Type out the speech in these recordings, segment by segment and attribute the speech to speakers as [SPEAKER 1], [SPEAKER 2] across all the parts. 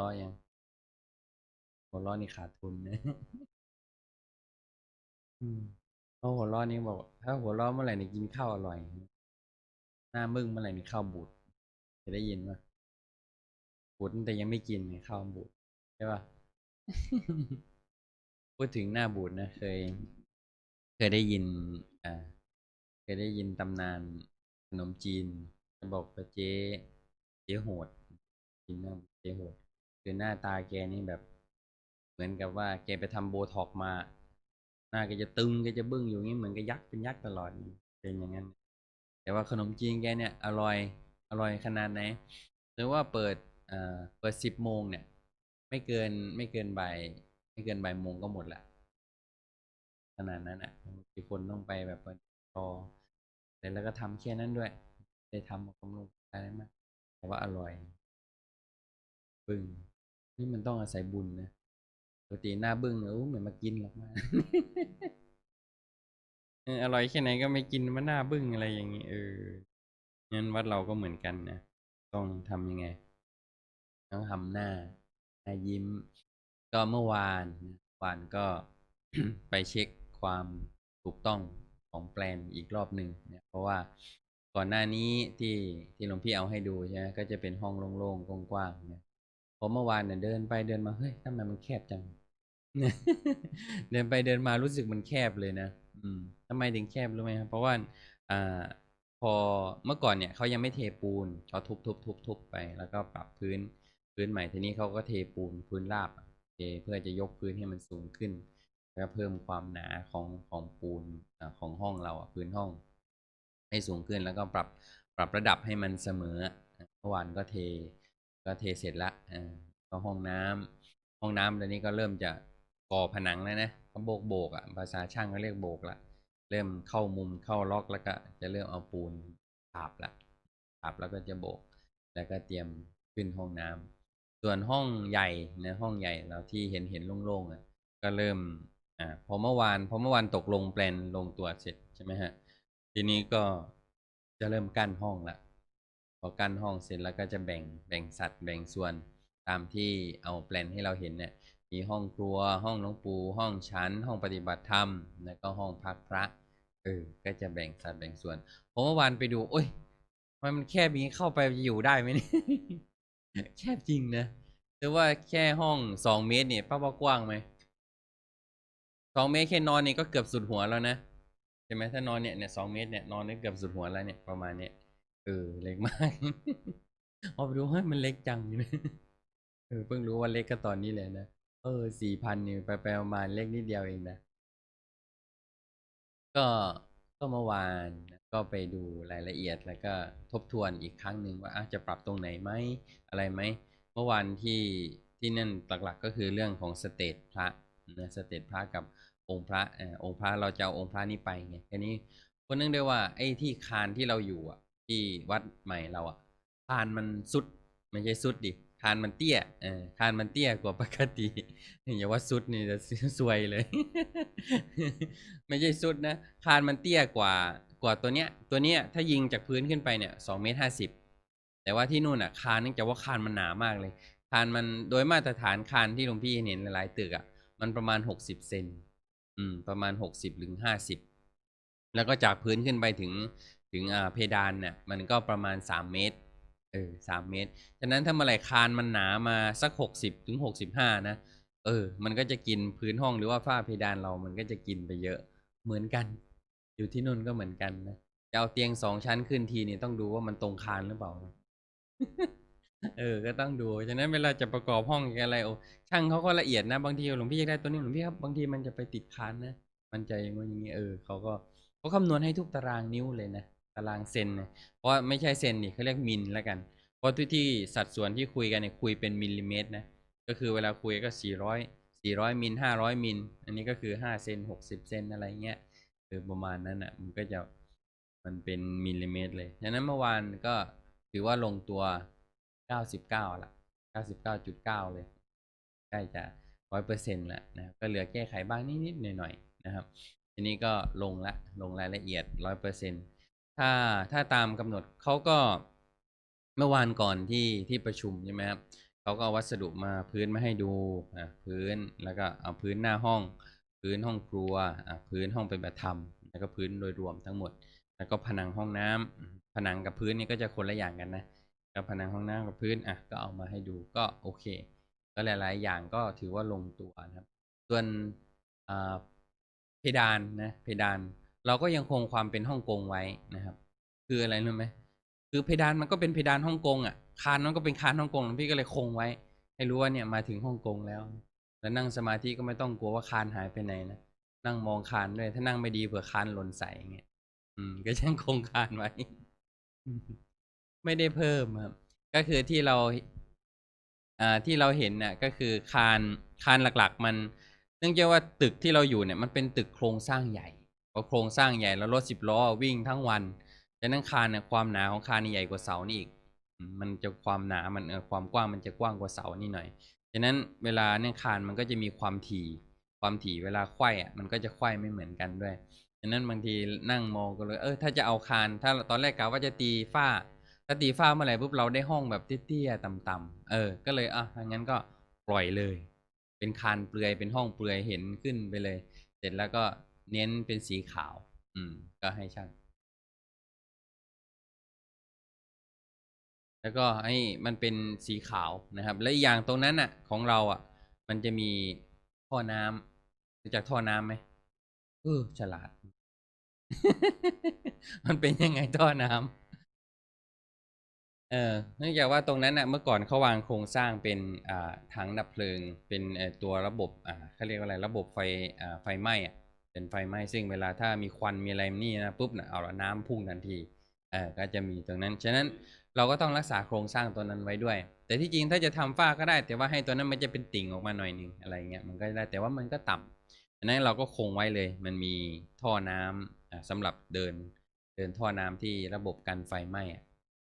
[SPEAKER 1] หัวราะยังหัวเราะนี่ขาดทุนนะอืมเพราะหัวเราะนี่บอก ถ้าหัวเราะเมื่อไหร่นี่กินข้าวอร่อย หน้ามึงเมื่อไหร่นี่ข้าวบูดจะได้ยินว่าบูดแต่ยังไม่กินเนี่ยข้าวบูดใช่ปะพูดถึงหน้าบูดนะเคย เคยได้ยิน อ่า เคยได้ยินตำนานขนมจีน จะบอกว่าเจ๊เจ๊โหดกินหน้าเจ๊โหด คือหน้าตาแกนี่แบบ เหมือนกับว่า แกไปทำโบท็อกมา หน้าแกจะตึงแกจะบึ้งอยู่งี้เหมือนกับยักษ์เป็นยักษ์ตลอดเป็นอย่างนั้น แต่ว่าขนมจีนแกเนี่ย อร่อยอร่อยขนาดไหนหรือว่าเปิดเอ่อเปิดสิบโมงเนี่ย ไม่เกินไม่เกินบ่ายไม่เกินบ่ายโมงก็หมดละขนาดนั้นอะบางทีคนต้องไปแบบรอแต่แล้วก็ทำแค่นั้นด้วย ได้ทำกำลังอะไรมากแต่ว่าอร่อยบึ้ง นี่มันต้องอาศัยบุญนะปกติหน้าบึ้งเออเหมือนมากินหรอกมาเอออร่อยแค่ไหนก็ไม่กินมันหน้าบึ้งอะไรอย่างนี้เอองั้นวัดเราก็เหมือนกันนะต้องทำยังไง ต้องทำหน้าหน้ายิ้ม ก็เมื่อวานวานก็ไปเช็คความถูกต้องของแปลนอีกรอบหนึ่งเนี่ยเพราะว่าก่อนหน้านี้ที่ที่หลวงพี่เอาให้ดูใช่ไหมก็จะเป็นห้องโล่งๆกว้างๆเนี่ย พอเมื่อวานเนี่ยเดินไปเดินมาเฮ้ยทำไมมันแคบจัง เดินไปเดินมารู้สึกมันแคบเลยนะอืมทำไมถึงแคบรู้ไหมครับเพราะว่าอ่าพอเมื่อก่อนเนี่ยเขายังไม่เทปูนเขาทุบทุบทุบทุบไป แล้วก็ปรับพื้นพื้นใหม่ทีนี้เขาก็เทปูนพื้นราบเทเพื่อจะยกพื้นให้มันสูงขึ้น แล้วก็เพิ่มความหนาของของปูนอของห้องเราอะพื้นห้อง ให้สูงขึ้นแล้วก็ปรับปรับระดับให้มันเสมอเมื่อวานก็เท ก็เทเสร็จละอ่าก็ห้องน้ำห้องน้ำตอนนี้ก็เริ่มจะก่อผนังแล้วนะเขาโบกโบกอะภาษาช่างเขาเรียกโบกละเริ่มเข้ามุมเข้าล็อกแล้วก็จะเริ่มเอาปูนฉาบละฉาบแล้วก็จะโบก แล้วก็เตรียมขึ้นห้องน้ำส่วนห้องใหญ่นะห้องใหญ่เราที่เห็นเห็นโล่งๆอะก็เริ่มอ่าพอเมื่อวานพอเมื่อวานตกลงแปลนลงตัวเสร็จใช่ไหมฮะทีนี้ก็จะเริ่มกั้นห้องละ พอกั้นห้องเสร็จแล้วก็จะแบ่งแบ่งสัดแบ่งส่วนตามที่เอาแปลนให้เราเห็นเนี่ยมีห้องครัวห้องหลวงปู่ห้องชั้น ห้องปฏิบัติธรรม แล้วก็ห้องพักพระเออก็จะแบ่งสัดแบ่งส่วนผมเมื่อวานไปดู โอ้ยทำไมมันแคบอย่างนี้เข้าไปจะอยู่ได้ไหมเนี่ยแคบจริงนะแต่ว่าแค่ห้องสองเมตรเนี่ยป้าว่ากว้างไหมสองเมตรแค่นอนเนี่ยก็เกือบสุดหัวแล้วนะใช่ไหมถ้านอนเนี่ยเนี่ยสองเมตรเนี่ยนอนได้เกือบสุดหัวแล้วเนี่ยประมาณเนี้ย ออเล็กมากพอไปดูเฮ้ยมันเล็กจังเลยเออเพิ่งรู้ว่าเล็กก็ตอนนี้เลยนะเออสี่พันนี่ไปไปมาเล็กนิดเดียวเองนะก็ก็เมื่อวานก็ไปดูรายละเอียดแล้วก็ทบทวนอีกครั้งหนึ่งว่าจะปรับตรงไหนไหมอะไรไหมเมื่อวานที่ที่นั่นหลักๆก็คือเรื่องของสเตจพระนะสเตจพระกับองค์พระเอ่อองค์พระเราจะเอาองค์พระนี้ไปไงแค่นี้คนนึงได้ว่าไอ้ที่คานที่เราอยู่อะ ที่วัดใหม่เราอะคานมันสุดไม่ใช่สุดดิคานมันเตี้ยเออคานมันเตี้ยกว่าปกติอย่าว่าสุดนี่จะซวยเลย ไม่ใช่สุดนะคานมันเตี้ยกว่ากว่าตัวเนี้ย ตัวเนี้ยถ้ายิงจากพื้นขึ้นไปเนี่ยสองเมตรห้าสิบแต่ว่าที่นู่นอะคานเนื่องจากว่าคานมันหนามากเลย คานมันโดยมาตรฐานคานที่หลวงพี่เห็นหลายๆตึกอะ มันประมาณหกสิบเซนอืม ประมาณหกสิบถึงห้าสิบแล้วก็จากพื้นขึ้นไปถึง ถึงอ่าเพดานเนี่ยมันก็ประมาณสามเมตรเออสามเมตร ฉะนั้นถ้าเมื่อไหร่คานมันหนามาสักหกสิบถึงหกสิบห้านะ เออ มันก็จะกินพื้นห้องหรือว่าฝ้าเพดานเรามันก็จะกินไปเยอะเหมือนกัน อยู่ที่นู่นก็เหมือนกันนะจะเอาเตียงสองชั้นขึ้นทีนี่ต้องดูว่ามันตรงคานหรือเปล่า เออ ก็ต้องดู ฉะนั้นเวลาจะประกอบห้องอะไรโอ้ช่างเขาก็ละเอียดนะ บางทีหลวงพี่อยากได้ตัวนี้หลวงพี่ครับบางทีมันจะไปติดคานนะ มันใจอย่างงี้อย่างงี้เออเขาก็เขาคำนวณให้ทุกตารางนิ้วเลยนะ ตารางเซนนะเพราะว่าไม่ใช่เซนนี่เขาเรียกมิลแล้วกัน เพราะที่ที่สัดส่วนที่คุยกันเนี่ยคุยเป็นมิลลิเมตรนะ ก็คือเวลาคุยก็สี่ร้อยสี่ร้อยมิลห้าร้อยมิล อันนี้ก็คือห้าเซนหกสิบเซนอะไรเงี้ยคือประมาณนั้นอะ มันก็จะมันเป็นมิลลิเมตรเลยฉะนั้นเมื่อวานก็ถือว่าลงตัวเก้าสิบเก้าละเก้าสิบเก้าจุดเก้าเลย ใกล้จะร้อยเปอร์เซ็นต์ละนะก็เหลือแก้ไขบ้างนิดๆหน่อยๆนะครับ ทีนี้ก็ลงละลงรายละเอียดร้อยเปอร์เซ็นต์ ถ้าถ้าตามกำหนดเขาก็เมื่อวานก่อนที่ที่ประชุมใช่ไหมครับเขาก็เอาวัสดุมาพื้นมาให้ดูอะพื้นแล้วก็เอาพื้นหน้าห้อง พื้นห้องครัวพื้นห้องเปฏิบัติธรรมแล้วก็พื้นโดยรวมทั้งหมด แล้วก็ผนังห้องน้ำผนังกับพื้นนี่ก็จะคนละอย่างกันนะกับผนังห้องน้ำกับพื้นอะก็เอามาให้ดูก็โอเค ก็หลาย ๆ อย่างก็ถือว่าลงตัวนะครับ ส่วนเพดานนะเพดาน เราก็ยังคงความเป็นฮ่องกงไว้นะครับ คืออะไรรู้ไหมคือเพดานมันก็เป็นเพดานฮ่องกงอะคานมันก็เป็นคานฮ่องกงพี่ก็เลยคงไว้ ให้รู้ว่าเนี่ยมาถึงฮ่องกงแล้ว แล้วนั่งสมาธิก็ไม่ต้องกลัวว่าคานหายไปไหนนะนั่งมองคานด้วย ถ้านั่งไม่ดีเผื่อคานหล่นใส่เงี้ยอืม ก็ยังคงคานไว้ ไม่ได้เพิ่มครับก็คือที่เราอ่าที่เราเห็นน่ะ ก็คือคานคานหลัก ๆ มัน เนื่องจากว่าตึกที่เราอยู่เนี่ย มันเป็นตึกโครงสร้างใหญ่ พอโครงสร้างใหญ่แล้วรถสิบล้อวิ่งทั้งวันฉะนั้นคานเนี่ยความหนาของคานนี่ใหญ่กว่าเสานี่อีก มันจะความหนา มันเออความกว้างมันจะกว้างกว่าเสานี่หน่อยฉะนั้นเวลาเนี่ยคานมันก็จะมีความถี่ ความถี่เวลาไขว้อะมันก็จะไขว้ไม่เหมือนกันด้วยฉะนั้นบางทีนั่งมองก็เลย เออถ้าจะเอาคาน ถ้าตอนแรกกะว่าจะตีฝ้า ถ้าตีฝ้าเมื่อไหร่ปุ๊บเราได้ห้องแบบเตี้ยๆต่ำๆเออ ก็เลยอะงั้นก็ปล่อยเลย เป็นคานเปลือยเป็นห้องเปลือยเห็นขึ้นไปเลย เสร็จแล้วก็ เน้นเป็นสีขาว อืม ก็ให้ช่างแล้วก็ให้มันเป็นสีขาวนะครับ และอีอย่างตรงนั้นอะ ของเราอะ มันจะมีท่อน้ำรู้จักท่อน้ำไหมเออฉลาด มันเป็นยังไงท่อน้ำเออเนื่องจากว่าตรงนั้นน่ะ เมื่อก่อนเขาวางโครงสร้างเป็นอ่าถังดับเพลิง เป็นตัวระบบ อ่าเขาเรียกว่าอะไรระบบไฟอ่าไฟไหม้อะ เป็นไฟไหม้ซึ่งเวลาถ้ามีควันมีอะไรนี่นะปุ๊บนะเอาละน้ำพุ่งทันทีเออก็จะมีตรงนั้น ฉะนั้นเราก็ต้องรักษาโครงสร้างตัวนั้นไว้ด้วย แต่ที่จริงถ้าจะทำฝ้าก็ได้ แต่ว่าให้ตัวนั้นมันจะเป็นติ่งออกมาหน่อยหนึงอะไรเงี้ยมันก็ได้แต่ว่ามันก็ต่ำฉะนั้นเราก็คงไว้เลย มันมีท่อน้ำอ่าสำหรับเดิน เดินท่อน้ำที่ระบบกันไฟไหม้อะ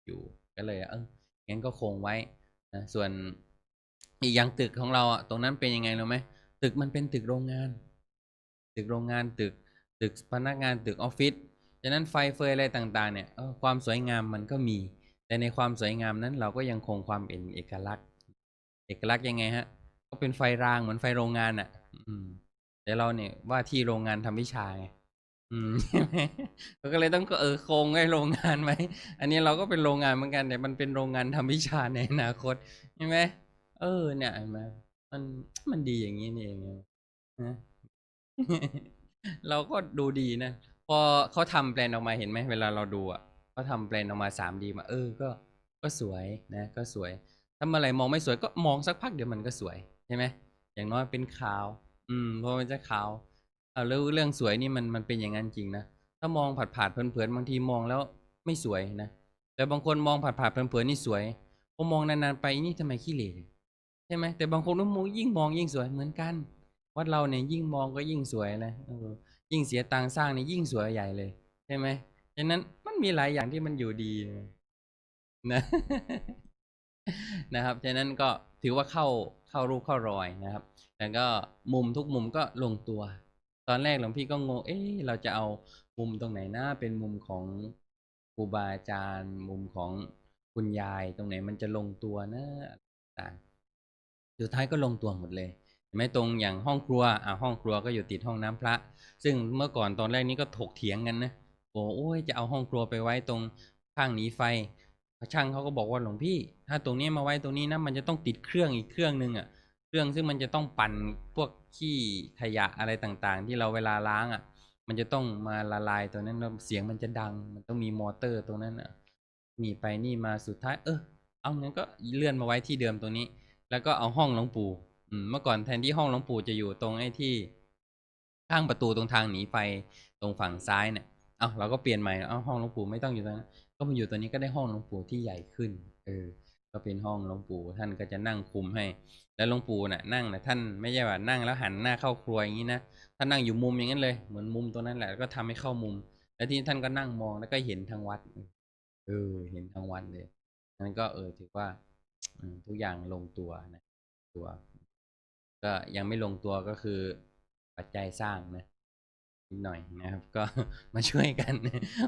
[SPEAKER 1] อยู่ก็เลยเอองั้นก็คงไว้นะส่วนอีกอย่างตึกของเราอะตรงนั้นเป็นยังไงรู้ไหมตึกมันเป็นตึกโรงงาน ตึกโรงงานตึกตึกพนักงานตึกออฟฟิศฉะนั้นไฟเฟยอะไรต่างๆเนี่ยความสวยงามมันก็มี แต่ในความสวยงามนั้นเราก็ยังคงความเป็นเอกลักษณ์ เอกลักษณ์ยังไงฮะ ก็เป็นไฟรางเหมือนไฟโรงงานอะ อืมแต่เราเนี่ยว่าที่โรงงานทำวิชาไงอืมใช่ไหมก็เลยต้องเออโครงไว้โรงงานไหมอันนี้เราก็เป็นโรงงานเหมือนกันแต่มันเป็นโรงงานทำวิชาในอนาคตใช่ไหมเออ เนี่ยเห็นไหมมันมันดีอย่างนี้นี่เองนะ เราก็ดูดีนะ พอเขาทำแปลนออกมาเห็นไหมเวลาเราดูอะเขาทำแปลนออกมาสามดีมา เออ ก็ ก็สวยนะ ก็สวย ถ้าเมื่อไหรมองไม่สวยก็มองสักพักเดี๋ยวมันก็สวยใช่ไหมอย่างน้อยเป็นขาว อืมเพราะมันจะขาวเอาแล้วเรื่องสวยนี่มันมันเป็นอย่างนั้นจริงนะถ้ามองผัดผาดๆเพลินๆบางทีมองแล้วไม่สวยนะแต่บางคนมองผัดผาดเพลินๆนี่สวยพอมองนานๆไปนี่ทำไมขี้เหร่ใช่ไหมแต่บางคนก็มองยิ่งมองยิ่งสวยเหมือนกัน วัดเราเนี่ยยิ่งมองก็ยิ่งสวยเลยเออยิ่งเสียตังค์สร้างนี่ยิ่งสวยใหญ่เลย ใช่ไหมฉะนั้นมันมีหลายอย่างที่มันอยู่ดีนะนะครับฉะนั้นก็ถือว่าเข้าเข้ารูปเข้ารอยนะครับ แล้วก็มุมทุกมุมก็ลงตัว ตอนแรกหลวงพี่ก็งงเอ๊ะเราจะเอามุมตรงไหนนะเป็นมุมของครูบาอาจารย์ มุมของคุณยายตรงไหนมันจะลงตัวนะต่างสุดท้ายก็ลงตัวหมดเลย ไหมตรงอย่างห้องครัวอ่าห้องครัวก็อยู่ติดห้องน้ำพระ ซึ่งเมื่อก่อนตอนแรกนี้ก็ถกเถียงกันนะโอ้ยจะเอาห้องครัวไปไว้ตรงข้างหนีไฟช่างเขาก็บอกว่าหลวงพี่ ถ้าตรงนี้มาไว้ตรงนี้นะมันจะต้องติดเครื่องอีกเครื่องหนึ่งอะเครื่องซึ่งมันจะต้องปั่นพวกขี้ขยะอะไรต่างๆ ที่เราเวลาล้างอะ มันจะต้องมาละลายตัวนั้นแล้วเสียงมันจะดัง มันต้องมีมอเตอร์ตรงนั้นอะนี่ไปนี่มาสุดท้าย เออเอางั้นก็เลื่อนมาไว้ที่เดิมตรงนี้ แล้วก็เอาห้องหลวงปู่ เมื่อก่อนแทนที่ห้องหลวงปู่จะอยู่ตรงไอ้ที่ข้างประตูตรงทางหนีไฟตรงฝั่งซ้ายเนี่ย เอาเราก็เปลี่ยนใหม่เอาห้องหลวงปู่ไม่ต้องอยู่ตรงนั้นก็มาอยู่ตัวนี้ก็ได้ห้องหลวงปู่ที่ใหญ่ขึ้น เออ ก็เป็นห้องหลวงปู่ท่านก็จะนั่งคุมให้ แล้วหลวงปู่น่ะนั่งนะท่านไม่ใช่ว่านั่งแล้วหันหน้าเข้าครัวอย่างนี้นะท่านนั่งอยู่มุมอย่างนั้นเลย เหมือนมุมตัวนั้นแหละแล้วก็ทำให้เข้ามุม แล้วทีนี้ท่านก็นั่งมองแล้วก็เห็นทางวัด เออ เห็นทางวัดเลยนั้นก็เออถือว่าทุกอย่างลงตัวนะตัว ก็ยังไม่ลงตัวก็คือปัจจัยสร้างนะนิดหน่อยนะครับ ก็มาช่วยกัน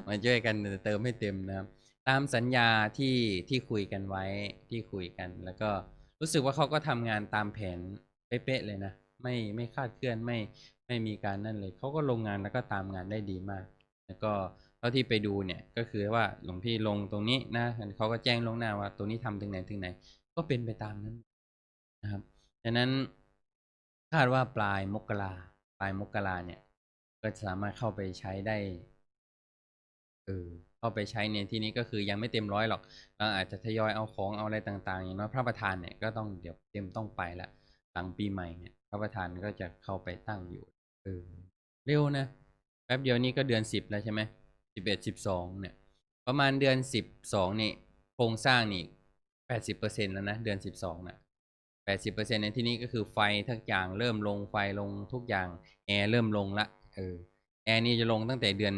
[SPEAKER 1] มาช่วยกันเติมให้เต็มนะครับ ตามสัญญาที่ที่คุยกันไว้ที่คุยกัน แล้วก็รู้สึกว่าเขาก็ทำงานตามแผนเป๊ะเลยนะไม่ไม่คาดเคลื่อนไม่ไม่มีการนั่นเลยเขาก็ลงงานแล้วก็ตามงานได้ดีมาก แล้วก็เท่าที่ไปดูเนี่ยก็คือว่าหลวงพี่ลงตรงนี้นะเขาก็แจ้งลงหน้าว่าตรงนี้ทำถึงไหนถึงไหน ก็เป็นไปตามนั้นนะครับดังนั้น คาดว่าปลายมกราปลายมกราเนี่ย ก็สามารถเข้าไปใช้ได้เออเข้าไปใช้ในที่นี้ก็คือยังไม่เต็มร้อยหรอกเราอาจจะทยอยเอาของเอาอะไรต่าง ๆ อย่างน้อยพระประธานเนี่ยก็ต้องเดี๋ยวเต็มต้องไปละหลังปีใหม่เนี่ย พระประธานก็จะเข้าไปตั้งอยู่เออเร็วนะแป๊บเดียวนี้ก็เดือนสิบแล้วใช่ไหมสิบเอ็ดสิบสองเนี่ย ประมาณเดือนสิบสองนี่โครงสร้างนี่แปดสิบเปอร์เซ็นแล้วนะเดือนสิบสองน่ะ แปดสิบเปอร์เซ็นในที่นี้ก็คือไฟทุกอย่างเริ่มลงไฟลงทุกอย่างแอร์เริ่มลงละเออแอร์นี่จะลงตั้งแต่เดือน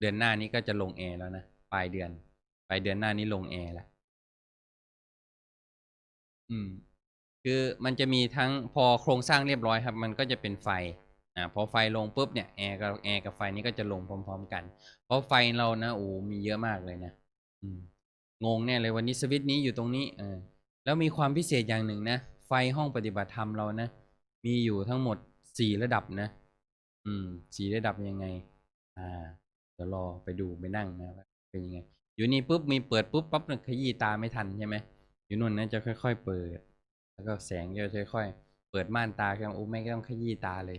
[SPEAKER 1] เดือนหน้านี้ก็จะลงแอร์แล้วนะปลายเดือนปลายเดือนหน้านี้ลงแอร์ละอืม คือมันจะมีทั้งพอโครงสร้างเรียบร้อยครับ มันก็จะเป็นไฟอ่าพอไฟลงปุ๊บเนี่ยแอร์กับแอร์กับไฟนี้ก็จะลงพร้อม ๆ กัน เพราะไฟเรานะโอ้มีเยอะมากเลยนะอืมงงแน่เลยวันนี้สวิตช์นี้อยู่ตรงนี้เออแล้วมีความพิเศษอย่างหนึ่งนะ ไฟห้องปฏิบัติธรรมเรานะ มีอยู่ทั้งหมดสี่ระดับนะ อืมสี่ระดับยังไง อ่า เดี๋ยวรอไปดูไปนั่งนะว่าเป็นยังไง อยู่นี่ปุ๊บมีเปิดปุ๊บปั๊บนี่ยขยี้ตาไม่ทันใช่ไหมอยู่นู่นนะจะค่อย ๆ เปิด แล้วก็แสงจะค่อยๆเปิดม่านตากันโอ้ไม่ต้องขยี้ตาเลย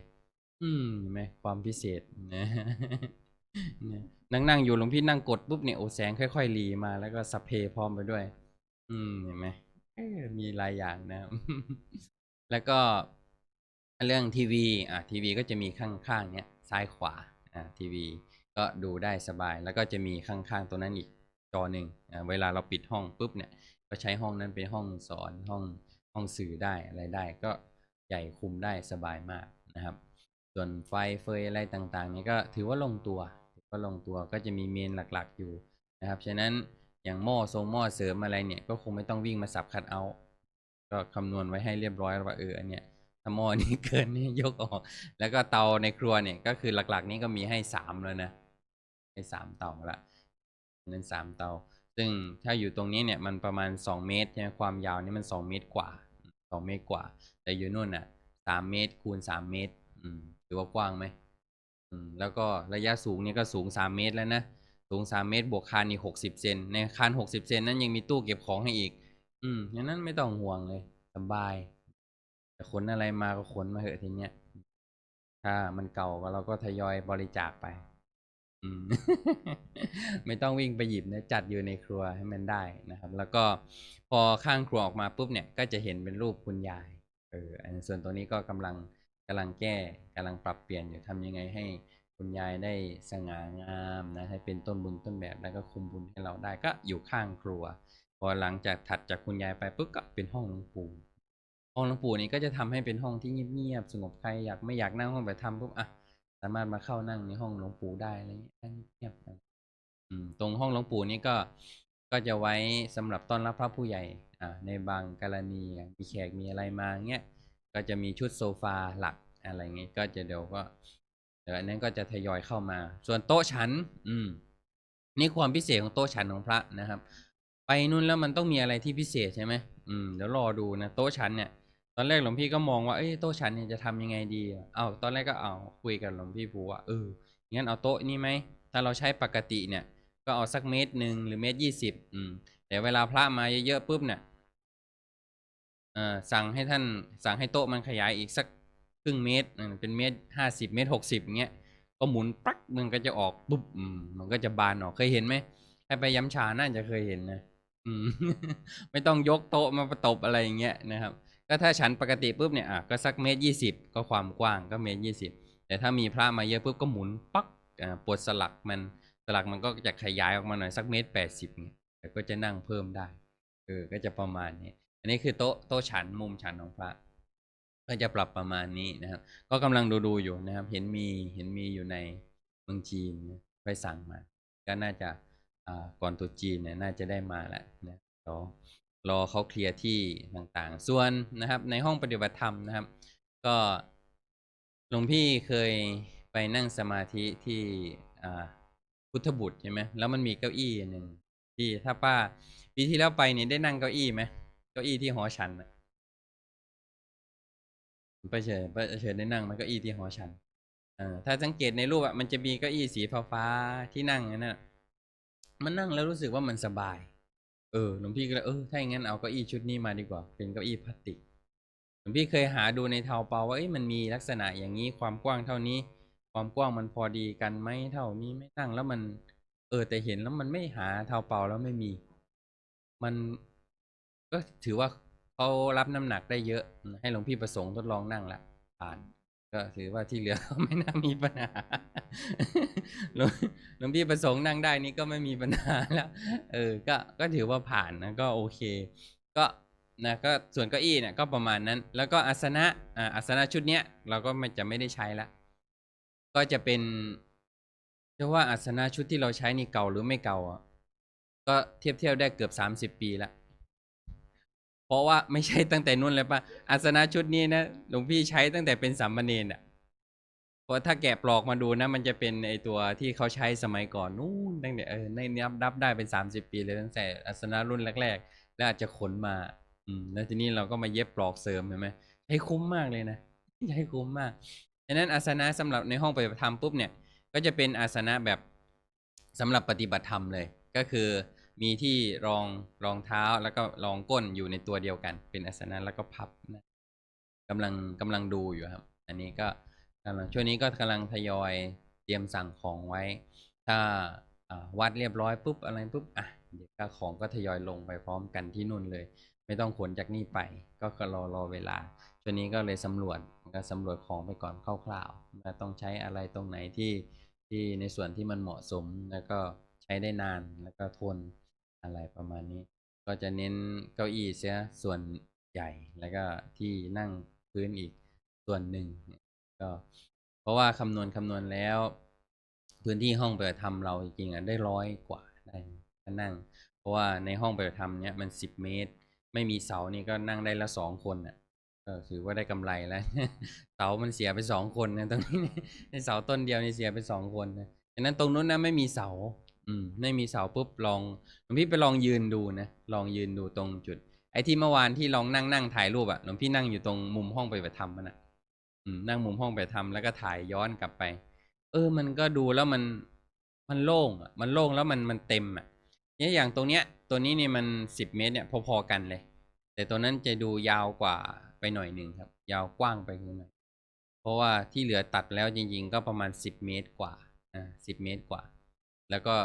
[SPEAKER 1] อืมเห็นไหมความพิเศษนะนั่งนั่งอยู่หลวงพี่นั่งกดปุ๊บเนี่ยโอ้แสงค่อยๆหลีมาแล้วก็สัพเพพร้อมไปด้วย อืมเห็นไหม มีหลายอย่างนะ แล้วก็เรื่องทีวีอะทีวีก็จะมีข้างๆเนี้ยซ้ายขวาอ่าทีวีก็ดูได้สบาย แล้วก็จะมีข้างๆตัวนั้นอีกจอหนึ่งอ่าเวลาเราปิดห้องปุ๊บเนี่ย ก็ใช้ห้องนั้นเป็นห้องสอนห้องห้องสื่อได้อะไรได้ ก็ใหญ่คุมได้สบายมากนะครับ ส่วนไฟเฟยอะไรต่างๆ นี่ก็ถือว่าลงตัวถือว่าลงตัวก็จะมีเมนหลักๆอยู่นะครับฉะนั้น อย่างหม้อทรงหม้อเสริมอะไรเนี่ย ก็คงไม่ต้องวิ่งมาสับคัดเอา ก็คำนวณไว้ให้เรียบร้อยแล้วว่าเอออันเนี้ยถ้าหม้อนี้เกินนี่ยกออก แล้วก็เตาในครัวเนี่ยก็คือหลักๆ นี้ก็มีให้สามแล้วนะให้สามเตาละนั้นสามเตา ซึ่งถ้าอยู่ตรงนี้เนี่ยมันประมาณ2เมตรใช่ไหมความยาวนี่มัน2เมตรกว่า2เมตรกว่า แต่อยู่นู่นน่ะ3เมตรคูณ3เมตร อืมถือว่ากว้างไหมอืมแล้วก็ระยะสูงนี่ก็สูง3เมตรแล้วนะ สูง 3 เมตร บวกคานอีก60 เซน ในคาน 60 เซนนั้นยังมีตู้เก็บของให้อีก อืมอย่างนั้นไม่ต้องห่วงเลยสบายแต่ขนอะไรมาก็ขนมาเหอะทีเนี้ย ถ้ามันเก่าก็เราก็ทยอยบริจาคไป อืม ไม่ต้องวิ่งไปหยิบนะจัดอยู่ในครัวให้มันได้นะครับ แล้วก็พอข้างครัวออกมาปุ๊บเนี่ย ก็จะเห็นเป็นรูปคุณยาย เออ ส่วนตัวนี้ก็กำลังกำลังแก้กำลังปรับเปลี่ยนอยู่ทำยังไงให้ คุณยายได้สง่างามนะให้เป็นต้นบุญต้นแบบแล้วก็คุมบุญให้เราได้ก็อยู่ข้างครัว พอหลังจากถัดจากคุณยายไปปุ๊บก็เป็นห้องหลวงปู่ห้องหลวงปู่นี้ก็จะทำให้เป็นห้องที่เงียบๆสงบใครอยากไม่อยากนั่งห้องไปทำปุ๊บอะสามารถมาเข้านั่งในห้องหลวงปู่ได้อะไรเงี้ยเงียบๆอืมตรงห้องหลวงปู่นี้ก็ก็จะไว้สำหรับต้อนรับพระผู้ใหญ่อ่าในบางกรณีมีแขกมีอะไรมาเงี้ยก็จะมีชุดโซฟาหลักอะไรเงี้ยก็จะเดี๋ยวก็ ดี๋ยวอันนั้นก็จะทยอยเข้ามา ส่วนโต๊ะฉัน อืม นี่ความพิเศษของโต๊ะฉันของพระนะครับ ไปนู่นแล้วมันต้องมีอะไรที่พิเศษใช่ไหมอืมเดี๋ยวรอดูนะโต๊ะฉันเนี่ย ตอนแรกหลวงพี่ก็มองว่าเอ้ยโต๊ะฉันเนี่ยจะทำยังไงดีเอาตอนแรกก็เอาคุยกับหลวงพี่ภูว่าเอองั้นเอาโต๊ะนี้ไหมถ้าเราใช้ปกติเนี่ย ก็เอาสักเมตรหนึ่งหรือเมตรยี่สิบอืมแต่เวลาพระมาเยอะๆปุ๊บเนี่ยอ่อสั่งให้ท่านสั่งให้โต๊ะมันขยายอีกสัก รึ่งเมตรเป็นเมตรห้าสิบเมตรหกสิบเงี้ยก็หมุนปักมันก็จะออกปุ๊บมันก็จะบานออกเคยเห็นไหมใครไปย้ำชาน่าจะเคยเห็นนะอืมไม่ต้องยกโต๊ะมาประตบอะไรอย่างเงี้ยนะครับ ก็ถ้าฉันปกติปุ๊บเนี่ยอะก็สักเมตรยี่สิบก็ความกว้างก็เมตรยี่สิบแต่ถ้ามีพระมาเยอะปุ๊บก็หมุนปักอ่าปลดสลักมันสลักมันก็จะขยายออกมาหน่อยสักเมตรแปดสิบเนี่ยแต่ก็จะนั่งเพิ่มได้เออก็จะประมาณนี้อันนี้คือโต๊ะโต๊ะฉันมุมฉันของพระ ก็จะปรับประมาณนี้นะครับ ก็กำลังดูดูอยู่นะครับ เห็นมีเห็นมีอยู่ในเมืองจีนไปสั่งมา ก็น่าจะก่อนตรุจีนเนี่ยน่าจะได้มาแหละนะเดรอเขาเคลียร์ที่ต่างๆ ส่วนนะครับ ในห้องปฏิบัติธรรมนะครับ ก็หลวงพี่เคยไปนั่งสมาธิที่พุทธบุตรใช่ไหมแล้วมันมีเก้าอี้หนึ่งที่ถ้าป้าปีที่แล้วไปเนี่ยได้นั่งเก้าอี้ไหมเก้าอี้ที่หอฉันนะ ไปเฉยไปเฉยได้นั่งมันก้าอี้ที่หอฉันอถ้าสังเกตในรูปอะมันจะมีเก้าอี้สีฟ้าๆที่นั่งนั่นนะมันนั่งแล้วรู้สึกว่ามันสบาย เออหลวงพี่ก็เลยเออถ้าอย่างนั้นเอาเก้าอี้ชุดนี้มาดีกว่า เป็นเก้าอี้พลาสติกหลวงพี่เคยหาดูในเทาเปาว่าเอ้ยมันมีลักษณะอย่างนี้ความกว้างเท่านี้ ความกว้างมันพอดีกันไหมเท่านี้ไม่นั่งแล้วมัน เออ แต่เห็นแล้วมันไม่หาเทาเปาแล้วไม่มี มันก็ถือว่า เขารับน้ำหนักได้เยอะ ให้หลวงพี่ประสงค์ทดลองนั่งละผ่าน ก็ถือว่าที่เหลือไม่น่ามีปัญหาหลวงหลวงพี่ประสงค์นั่งได้นี่ก็ไม่มีปัญหาแล้วเออก็ก็ถือว่าผ่านนะก็โอเค ก็นะก็ส่วนเก้าอี้เนี่ยก็ประมาณนั้น แล้วก็อาสนะอ่าอาสนะชุดเนี้ยเราก็ไม่จะไม่ได้ใช้ละก็จะเป็นจะว่าอาสนะชุดที่เราใช้นี่เก่าหรือไม่เก่าอะก็เทียบเทียบได้เกือบสามสิบปีละ เพราะว่าไม่ใช่ตั้งแต่นู่นเลยปะอาสนะชุดนี้นะหลวงพี่ใช้ตั้งแต่เป็นสามเณรอะเพราะถ้าแกะปลอกมาดูนะ มันจะเป็นไอตัวที่เขาใช้สมัยก่อนนู่นตั้งแต่เออในนับนับได้เป็นสามสิบปีเลยตั้งแต่อาสนะรุ่นแรก ๆ แล้วอาจจะขนมา อืม แล้วทีนี้เราก็มาเย็บปลอกเสริมเห็นไหมใช้คุ้มมากเลยนะใช้คุ้มมากดังนั้นอาสนะสำหรับในห้องปฏิบัติธรรมปุ๊บเนี่ย ก็จะเป็นอาสนะแบบสำหรับปฏิบัติธรรมเลย ก็คือ มีที่รองรองเท้าแล้วก็รองก้นอยู่ในตัวเดียวกัน เป็นอาสนะแล้วก็พับนะกำลังกำลังดูอยู่ครับ อันนี้ก็กำลังช่วงนี้ก็กำลังทยอยเตรียมสั่งของไว้ ถ้าวัดเรียบร้อยปุ๊บอะไรปุ๊บอะเดี๋ยวก็ของก็ทยอยลงไปพร้อมกันที่นู่นเลย ไม่ต้องขนจากนี่ไป ก็รอรอเวลาช่วงนี้ก็เลยสำรวจก็สำรวจของไปก่อนคร่าวๆว่าต้องใช้อะไรตรงไหนที่ที่ในส่วนที่มันเหมาะสมแล้วก็ใช้ได้นานแล้วก็ทน อะไรประมาณนี้ ก็จะเน้นเก้าอี้เสียส่วนใหญ่แล้วก็ที่นั่งพื้นอีกส่วนหนึ่งก็เพราะว่าคำนวณคำนวณแล้ว พื้นที่ห้องปฏิบัติธรรมเราจริงๆได้ร้อยกว่าได้ก็นั่ง เพราะว่าในห้องปฏิบัติธรรมเนี้ยมันสิบเมตร ไม่มีเสานี่ก็นั่งได้ละสองคนอะก็ถือว่าได้กำไรแล้ว เสามันเสียไปสองคนนะตรงนี้ในเสาต้นเดียวนี่เสียไปสองคนนะฉะนั้นตรงนู้นนะไม่มีเสา อืมไม่มีเสาปุ๊บลองหลวงพี่ไปลองยืนดูนะลองยืนดูตรงจุด ไอ้ที่เมื่อวานที่ลองนั่งนั่งถ่ายรูปอะหลวงพี่นั่งอยู่ตรงมุมห้องไปฏิบัติธรรมมันอะอืมนั่งมุมห้องไปฏิบัติธรรมแล้วก็ถ่ายย้อนกลับไป เออ มันก็ดูแล้วมันมันโล่งอะมันโล่งแล้วมันมันเต็มอะเนี่ยอย่างตรงเนี้ย ตัวนี้นี่มันสิบเมตรเนี่ยพอๆกันเลย แต่ตัวนั้นจะดูยาวกว่าไปหน่อยหนึ่งครับ ยาวกว้างไปหน่อยเพราะว่าที่เหลือตัดแล้วจริง ๆ ก็ประมาณสิบเมตรกว่าอ่าสิบเมตรกว่า แล้วก็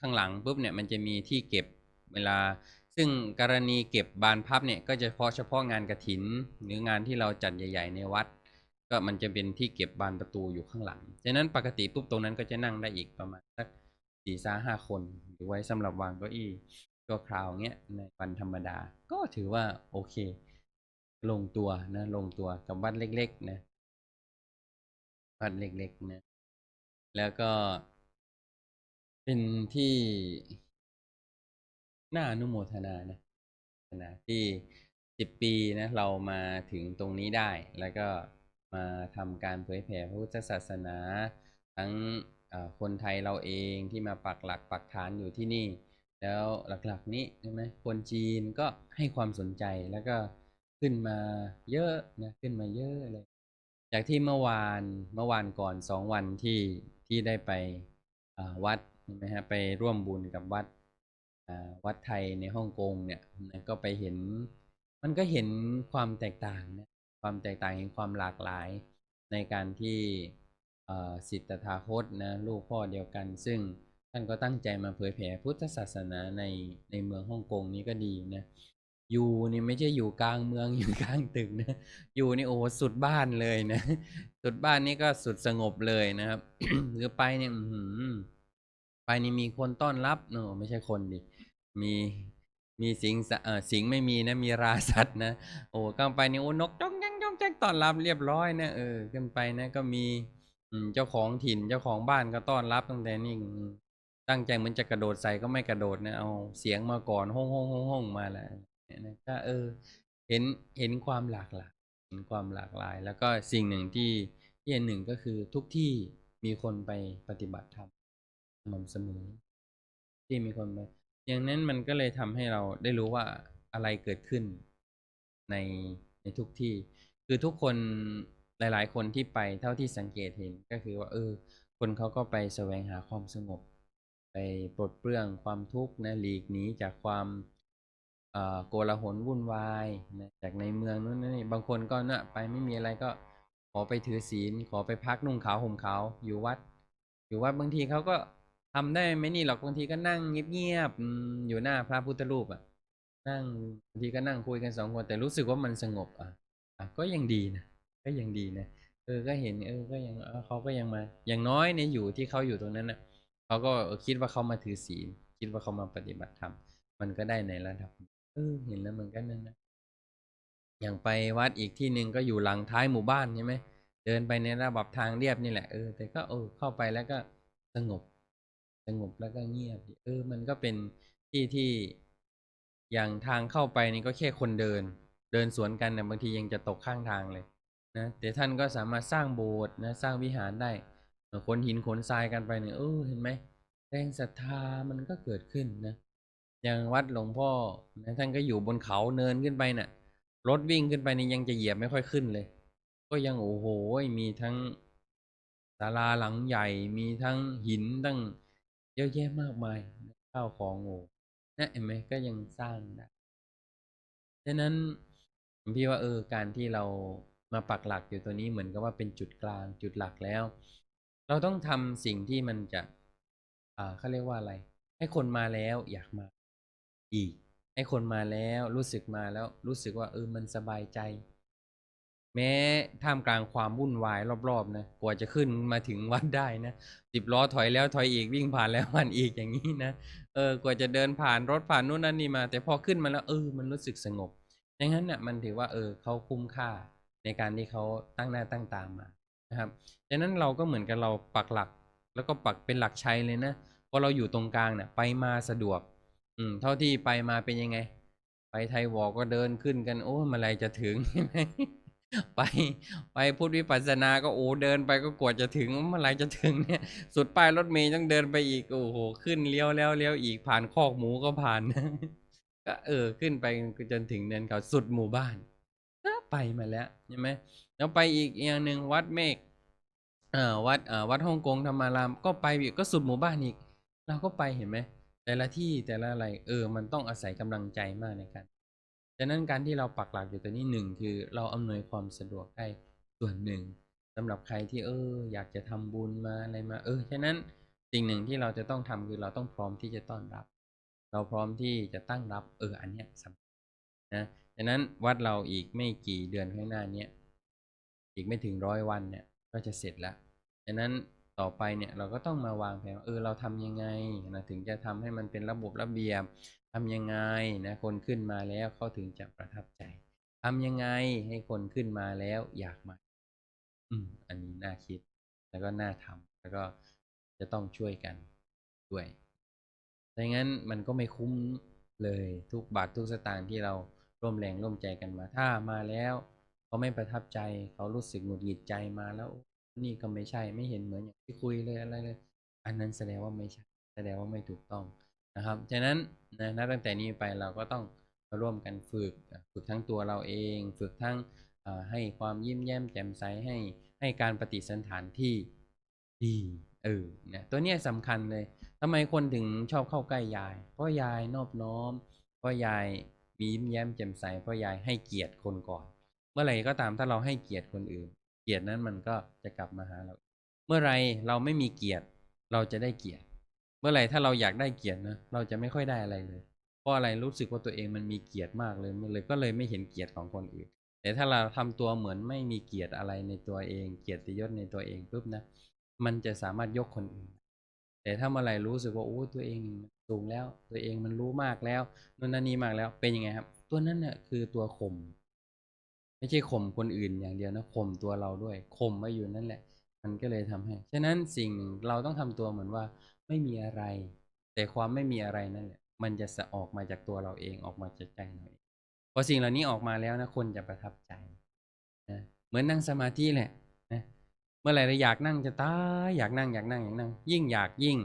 [SPEAKER 1] ข้างหลังปุ๊บเนี่ยมันจะมีที่เก็บเวลา ซึ่งกรณีเก็บบานพับเนี่ยก็จะเฉพาะเฉพาะงานกระถิน หรืองานที่เราจัดใหญ่ ๆ ในวัด ก็มันจะเป็นที่เก็บบานประตูอยู่ข้างหลังฉะนั้นปกติปุ๊บตรงนั้นก็จะนั่งได้อีกประมาณสักสี่สาห้าคนหรือไว้สำหรับวางเก้าอี้ก็คราวเงี้ยในวันธรรมดา ก็ถือว่าโอเค ลงตัวนะลงตัวกับวัดเล็ก ๆ นะวัดเล็ก ๆ นะ แล้วก็ เป็นที่น่าอนุโมทนานะนะที่สิบปีนะเรามาถึงตรงนี้ได้ แล้วก็มาทำการเผยแผ่พระพุทธศาสนา ทั้งคนไทยเราเองที่มาปักหลักปักฐานอยู่ที่นี่ แล้วหลักๆนี้ใช่ไหมคนจีนก็ให้ความสนใจแล้วก็ขึ้นมาเยอะนะขึ้นมาเยอะเลย จากที่เมื่อวานเมื่อวานก่อนสองวันที่ที่ได้ไปวัด ไหมฮะไปร่วมบุญกับวัดวัดไทยในฮ่องกงเนี่ยก็ไปเห็น มันก็เห็นความแตกต่างนะความแตกต่างเห็นความหลากหลายในการที่สิทธาถาคตนะลูกพ่อเดียวกัน ซึ่งท่านก็ตั้งใจมาเผยแผ่พุทธศาสนาในในเมืองฮ่องกงนี้ก็ดีนะอยู่นี่ไม่ใช่อยู่กลางเมืองอยู่กลางตึกนะอยู่นี่โอ้สุดบ้านเลยนะ สุดบ้านนี่ก็สุดสงบเลยนะครับ หรือไปเนี่ยอื ไปนี่มีคนต้อนรับเนอะไม่ใช่คนดิมีมีสิงสะเออสิงไม่มีนะมีราสัตว์นะโอ้เข้าไปนี่โอ้นกจ้องแจ้งจ้องแจ้งต้อนรับเรียบร้อยนะเออขึ้นไปนะก็มีเจ้าของถิ่นเจ้าของบ้านก็ต้อนรับตั้งแต่นี่ตั้งใจเหมือนจะกระโดดใส่ก็ไม่กระโดดนะเอาเสียงมาก่อนห้องห้องห้องห้องมาแล้วนะก็เออ เห็นเห็นความหลากหลายเห็นความหลากหลาย แล้วก็สิ่งหนึ่งที่ที่เห็นหนึ่งก็คือทุกที่มีคนไปปฏิบัติธรรม ม่ำเสมอ ที่มีคนไปอย่างนั้นมันก็เลยทำให้เราได้รู้ว่าอะไรเกิดขึ้นในในทุกที่ คือทุกคนหลาย ๆ คนที่ไปเท่าที่สังเกตเห็นก็คือว่า เออ คนเขาก็ไปแสวงหาความสงบ ไปปลดเปลื้องความทุกข์นะหลีกหนีจากความเอ่อโกลาหลวุ่นวายนะจากในเมืองนู้นนี่บางคนก็นะไปไม่มีอะไรก็ขอไปถือศีล ขอไปพักนุ่งขาวห่มขาวอยู่วัด อยู่วัดบางทีเขาก็ ทำได้ไหมนี่หรอกบางทีก็นั่งเงียบๆอยู่หน้าพระพุทธรูปอะ นั่งบางทีก็นั่งคุยกันสองคนแต่รู้สึกว่ามันสงบอะอะก็ยังดีนะก็ยังดีนะเออก็เห็นเออก็ยังเออเขาก็ยังมา อย่างน้อยเนี่ยอยู่ที่เขาอยู่ตรงนั้นนะเขาก็คิดว่าเขามาถือศีลคิดว่าเขามาปฏิบัติธรรมมันก็ได้ในระดับเออเห็นแล้วมันก็นั่นนะอย่างไปวัดอีกที่หนึ่งก็อยู่หลังท้ายหมู่บ้านใช่ไหมเดินไปในระดับทางเรียบนี่แหละเออแต่ก็เออเข้าไปแล้วก็สงบ สงบแล้วก็เงียบเออ มันก็เป็นที่ที่อย่างทางเข้าไปนี่ก็แค่คนเดิน เดินสวนกันเนี่ยบางทียังจะตกข้างทางเลยนะแต่ท่านก็สามารถสร้างโบสถ์นะสร้างวิหารได้เออขนหินขนทรายกันไปเนี่ยเออเห็นไหมแรงศรัทธามันก็เกิดขึ้นนะอย่างวัดหลวงพ่อนะท่านก็อยู่บนเขาเนินขึ้นไปน่ะรถวิ่งขึ้นไปนี่ยังจะเหยียบไม่ค่อยขึ้นเลย ก็ยังโอ้โหมีทั้งศาลาหลังใหญ่มีทั้งหินตั้ง ยอะแยะมากมายข้าวของโอ้นะเห็นไหมก็ยังสร้างได้ฉะนั้นผมพี่ว่าเออการที่เรามาปักหลักอยู่ตัวนี้เหมือนกับว่าเป็นจุดกลางจุดหลักแล้ว เราต้องทำสิ่งที่มันจะ อ่าเขาเรียกว่าอะไร ให้คนมาแล้วอยากมาอีก ให้คนมาแล้วรู้สึกมาแล้วรู้สึกว่าเออมันสบายใจ แม้ท่ามกลางความวุ่นวายรอบๆนะกว่าจะขึ้นมาถึงวัดได้นะสิบล้อถอยแล้วถอยอีกวิ่งผ่านแล้วผ่านอีกอย่างนี้นะเออกว่าจะเดินผ่านรถผ่านนู่นนั่นนี่มา แต่พอขึ้นมาแล้วเออมันรู้สึกสงบอย่างนั้นน่ะมันถือว่าเออเขาคุ้มค่าในการที่เขาตั้งหน้าตั้งตามมานะครับดังนั้นเราก็เหมือนกับเราปักหลัก แล้วก็ปักเป็นหลักชัยเลยนะพราะเราอยู่ตรงกลางเนี่ยไปมาสะดวก อืมเท่าที่ไปมาเป็นยังไง ไปไทยวอก็เดินขึ้นกันโอ้เมื่อไรจะถึงใช่ไหม ไปไปพุทธวิปัสสนาก็โอ้เดินไปก็กว่าจะถึงเมื่อไรจะถึงเนี่ย สุดป้ายรถเมย์ต้องเดินไปอีกโอ้โหขึ้นเลี้ยวแล้วเลี้ยวอีกผ่านคอกหมูก็ผ่านก็เออขึ้นไปจนถึงเนินเขาสุดหมู่บ้านก็ไปมาแล้วใช่ไหมแล้วไปอีกอย่างหนึ่งวัดเมฆเอ่อวัดเอ่อวัดฮ่องกงธรรมารามก็ไปอีกก็สุดหมู่บ้านอีก เราก็ไปเห็นไหมแต่ละที่แต่ละอะไรเออ มันต้องอาศัยกำลังใจมากในการ ฉะนั้นการที่เราปักหลักอยู่ตัวนี้หนึ่งคือเราอำนวยความสะดวกให้ส่วนหนึ่งสำหรับใครที่เออ อยากจะทำบุญมาอะไรมา เออฉะนั้นสิ่งหนึ่งที่เราจะต้องทำคือเราต้องพร้อมที่จะต้อนรับ เราพร้อมที่จะตั้งรับเอออันเนี้ยสำคัญนะฉะนั้นวัดเราอีกไม่กี่เดือนข้างหน้าเนี้ยอีกไม่ถึงร้อยวันเนี่ยก็จะเสร็จแล้วฉะนั้น ต่อไปเนี่ยเราก็ต้องมาวางแผนเออเราทำยังไงนะถึงจะทำให้มันเป็นระบบระเบียบทำยังไงนะคนขึ้นมาแล้วเขาถึงจะประทับใจทำยังไงให้คนขึ้นมาแล้วอยากมา อืมอันนี้น่าคิดแล้วก็น่าทำแล้วก็จะต้องช่วยกันด้วยถ้าอย่งนั้นมันก็ไม่คุ้มเลยทุกบาททุกสตางค์ที่เราร่วมแรงร่วมใจกันมา ถ้ามาแล้วเขาไม่ประทับใจเขารู้สึกหงุดหงิดใจมาแล้ว นี่ก็ไม่ใช่ไม่เห็นเหมือนอย่างที่คุยเลยอะไรเลย อันนั้นแสดงว่าไม่ใช่แสดงว่าไม่ถูกต้องนะครับฉะนั้นนะนับตั้งแต่นี้ไปเราก็ต้องมาร่วมกันฝึกฝึกทั้งตัวเราเอง ฝึกทั้งให้ความยิ้มแย้มแจ่มใสให้ให้การปฏิสันถานที่ดีเออเนี่ยตัวเนี้ยสำคัญเลยทำไมคนถึงชอบเข้าใกล้ยาย เพราะยายนอบน้อม เพราะยายมียิ้มแย้มแจ่มใส เพราะยายให้เกียรติคนก่อน เมื่อไหร่ก็ตามถ้าเราให้เกียรติคนอื่น กียรตินั้นมันก็จะกลับมาหาเรา เมื่อไรเราไม่มีเกียรติ เราจะได้เกียรติ เมื่อไรถ้าเราอยากได้เกียรตินะเราจะไม่ค่อยได้อะไรเลย เพราะอะไรรู้สึกว่าตัวเองมันมีเกียรติมากเลยมันเลยก็เลยไม่เห็นเกียรติของคนอื่น แต่ถ้าเราทำตัวเหมือนไม่มีเกียรติอะไรในตัวเอง เกียรติยศในตัวเองปุ๊บนะมันจะสามารถยกคนอื่น แต่ถ้าเมื่อไรรู้สึกว่าโอ้ตัวเองสูงแล้ว ตัวเองมันรู้มากแล้วนู่นนั่นนี่มากแล้วเป็นยังไงครับ ตัวนั้นน่ะคือตัวข่ม ไม่ใช่ข่มคนอื่นอย่างเดียวนะข่มตัวเราด้วยข่มไว้อยู่นั่นแหละ มันก็เลยทำให้ ฉะนั้นสิ่งหนึ่งเราต้องทำตัวเหมือนว่าไม่มีอะไร แต่ความไม่มีอะไรนั่นแหละ มันจะสะออกมาจากตัวเราเองออกมาจากใจเราเองพอสิ่งเหล่านี้ออกมาแล้วนะคนจะประทับใจนะเหมือนนั่งสมาธิแหละนะเมื่อไหร่เราอยากนั่งจะตายอยากนั่งอยากนั่งอยากนั่ง ยิ่งอยากยิ่ง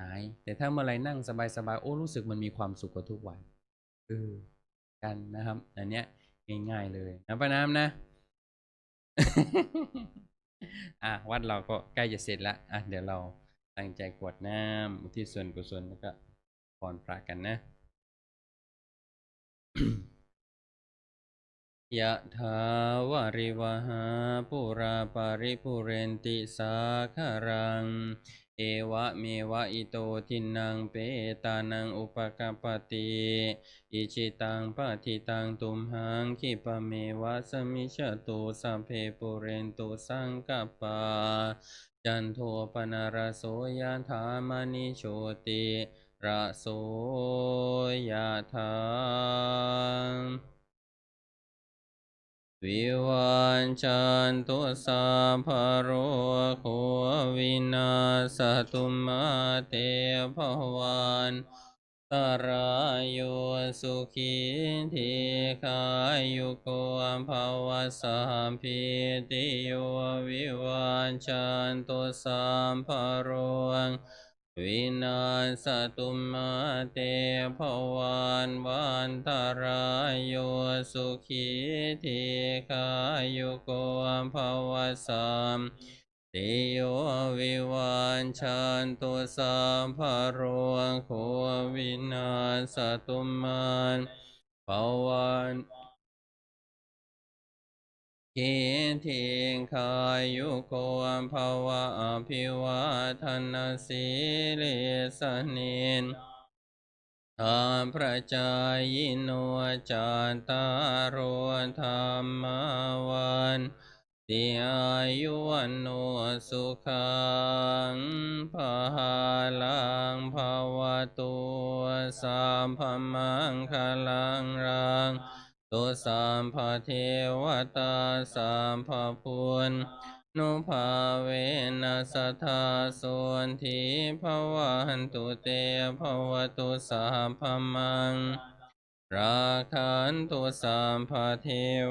[SPEAKER 1] หาย แต่ถ้าเมื่อไหร่นั่งสบายๆโอ้รู้สึกมันมีความสุขกว่าทุกวันเออกันนะครับอันเนี้ย ง่ายๆเลยนะป้าน้ำนะ อะวัดเราก็ใกล้จะเสร็จละอะเดี๋ยวเราตั้งใจกรวดน้ำอุทิศส่วนกุศลแล้วก็พรพระกันนะยะถาวาริวหาปุราปาริปุเรนติสาคารัง เอวะเมวะอิโตทินังเปตานังอุปกปปติอิชิตังปะทิตังตุมหังคิปะเมวะสมิชตุสัพเพปุเรนตุสังกปปาจันโทปนารโสยถามณิโชติระโสยถา วิวันจันตุสาภโรโควินาสตุมาเตภวันตรายโยสุขีทีขายุโกภาวะสัมพิติโยวิวันจันตุสาภโรง วินาศตุมาเตภวันวันตารายโยสุขีทีขายุโกภวสัมติโยวิวันชันตุสัมภโรโควินาศตุมันภวัน กิทิงคายุโกอัมภวะอภิวาทนาสีลิสนินธรรมพระจายโนจันตารโอธรรมวันติอายุวันโนสุขังภาลังภาวะตุสัมภมังคลังรัง ตุสัมภเทวตาสัมภพุนนุภาเวนัสธาส่วนทีภวันตุเตภวตุสัมภมัง ราคันตุสัมภเท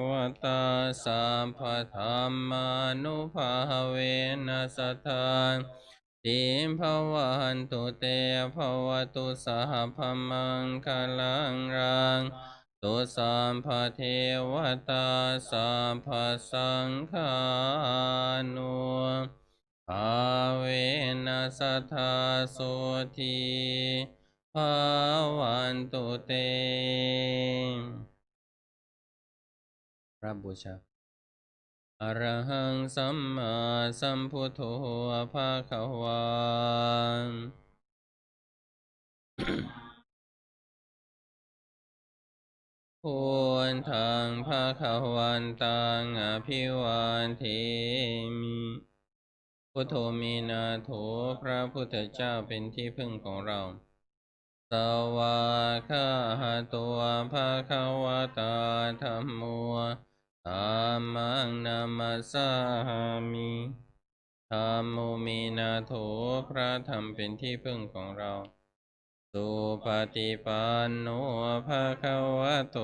[SPEAKER 1] วตาสัมภธรรมานุภาเวนัสธาติมภวันตุเตภวตุสัพพมังคลังรัง ตุสัมภเทวตาสัมภสังฆานุภาเวนัสธาสุทีภาวันตุเต พระบูชาอรหังสัมมาสัมพุทโธภาคะวันพุทธังภาควันตังอภิวันเทมิพุทโธมีนาโถพระพุทธเจ้าเป็นที่พึ่งของเรา สวากขาตัวภาคะวตาธรรมโมธรรมังนามาสามิธรรมโมมีนาโถพระธรรมเป็นที่พึ่งของเรา สุปฏิปันโนภะคะวะโต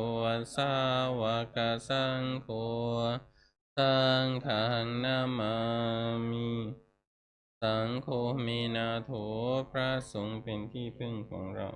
[SPEAKER 1] สาวกสังโฆสังฆังนามามิสังโฆมีนาโถพระสงฆ์เป็นที่พึ่งของเรา